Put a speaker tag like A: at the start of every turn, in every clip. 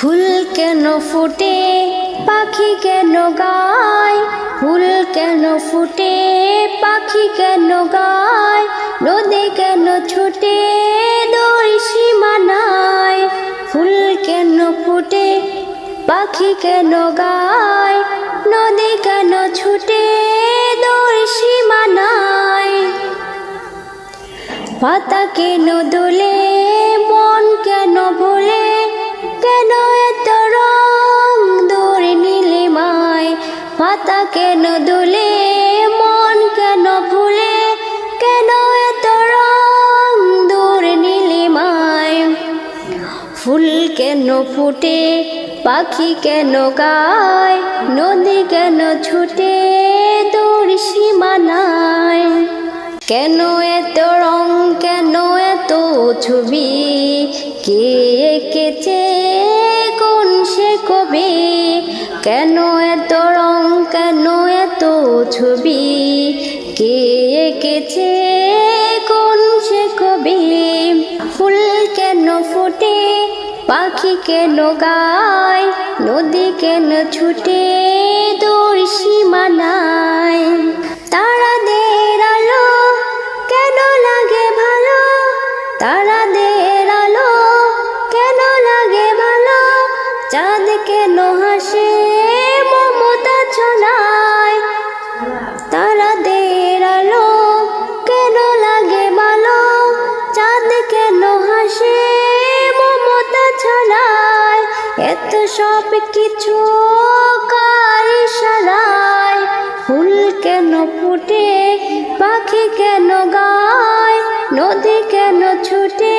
A: ফুল কেন ফুটে? পাখি কেন গায়? ফুল কেন ফুটে? পাখি কেন গায়? নদী কেন ছুটে? দড়ি সীমানায় ফুল কেন ফুটে? পাখি কেন গায়? নদী কেন ছুটে? দড়ি সীমানায় পাতা কেন দোলে? পাতা কেন দোলে, মন কেন ভুলে, কেন এত রং দৌড়ে নীলে মায় ফুল কেন ফুটে, পাখি কেন গায়, নদী কেন ছুটে দৌড় সীমানায়? কেন এত রং, কেন এত ছবি, কে এঁকেছে, কোন সে কবি? কেন এত এঁকেছে কোন সে কবি, ফুল কেন ফুটে, পাখি কেন গায়, নদী কেন ছুটে দৌড় সীমানায়। তারাদের আলো কেন লাগে ভালো? তারাদের আলো কেন লাগে ভালো? চাঁদ কেন হাসে? এত সব কিছু কার ইশারায় ফুল কেন ফুটে, পাখি কেন গায়? নদী কেন ছুটে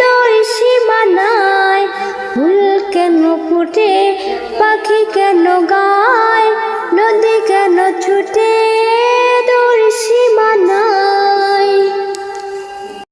A: দড়ি সীমানায়? ফুল কেন ফুটে, পাখি কেন গায়?